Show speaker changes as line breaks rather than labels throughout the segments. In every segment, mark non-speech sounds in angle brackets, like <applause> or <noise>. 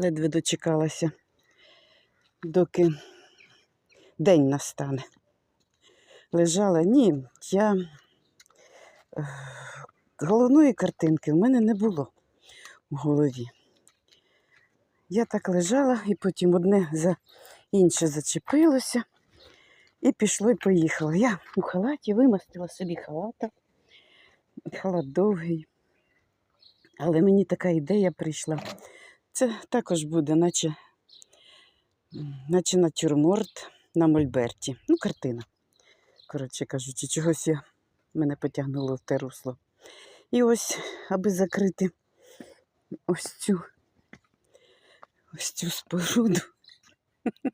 Ледве дочекалася, доки день настане. Лежала, ні, я головної картинки в мене не було в голові. Я так лежала, і потім одне за інше зачепилося, і пішло і поїхало. Я у халаті вимастила собі халата. Халат довгий. Але мені така ідея прийшла. Це також буде, наче, наче натюрморт на мольберті. Ну, картина. Коротше кажучи, чогось я мене потягнуло в те русло. І ось, аби закрити ось цю, ось цю споруду.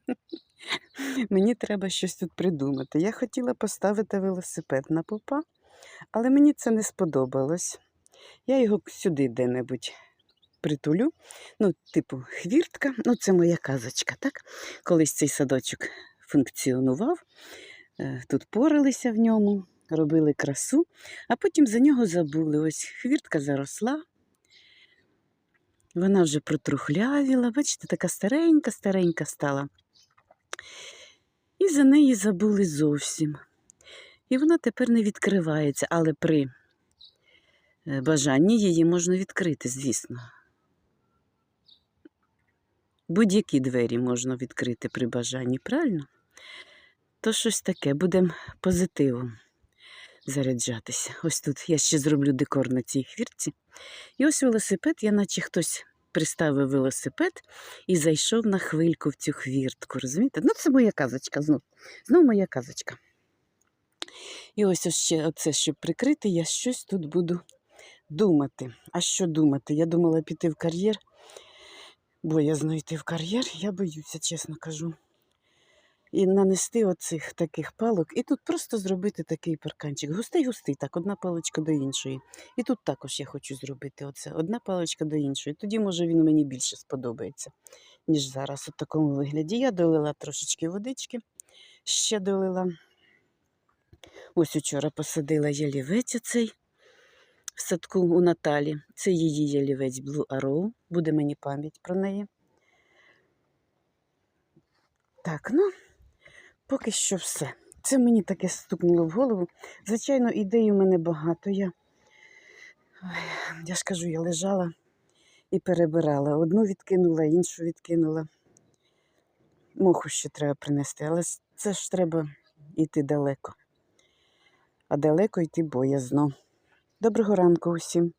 <laughs> Мені треба щось тут придумати. Я хотіла поставити велосипед на попа, але мені це не сподобалось. Я його сюди де-небудь притулю. Ну, типу, хвіртка. Ну, це моя казочка, так? Колись цей садочок функціонував, е, тут поралися в ньому, робили красу, а потім за нього забули. Ось хвіртка заросла. Вона вже протрухлявіла, бачите, така старенька-старенька стала. І за неї забули зовсім. І вона тепер не відкривається, але при е, бажанні її можна відкрити, звісно. Будь-які двері можна відкрити при бажанні, правильно? То щось таке, будемо позитивом заряджатися. Ось тут я ще зроблю декор на цій хвіртці. І ось велосипед, я наче хтось приставив велосипед і зайшов на хвильку в цю хвіртку. Розумієте? Ну, це моя казочка знов. Знов моя казочка. І ось ось ще оце, щоб прикрити, я щось тут буду думати. А що думати? Я думала піти в кар'єр, бо я знаю йти в кар'єр, я боюся, чесно кажу. І нанести оцих таких палок, і тут просто зробити такий парканчик. Густий-густий, так, одна паличка до іншої. І тут також я хочу зробити оце, одна паличка до іншої. Тоді, може, він мені більше сподобається, ніж зараз у такому вигляді. Я долила трошечки водички, ще долила. Ось учора посадила ялівець оцей в садку у Наталі. Це її ялівець Blue Arrow. Буде мені пам'ять про неї. Так, ну, поки що все. Це мені таке стукнуло в голову. Звичайно, ідей у мене багато. Я, я ж кажу, я лежала і перебирала. Одну відкинула, іншу відкинула. Моху ще треба принести, але це ж треба йти далеко. А далеко йти боязно. Доброго ранку усім.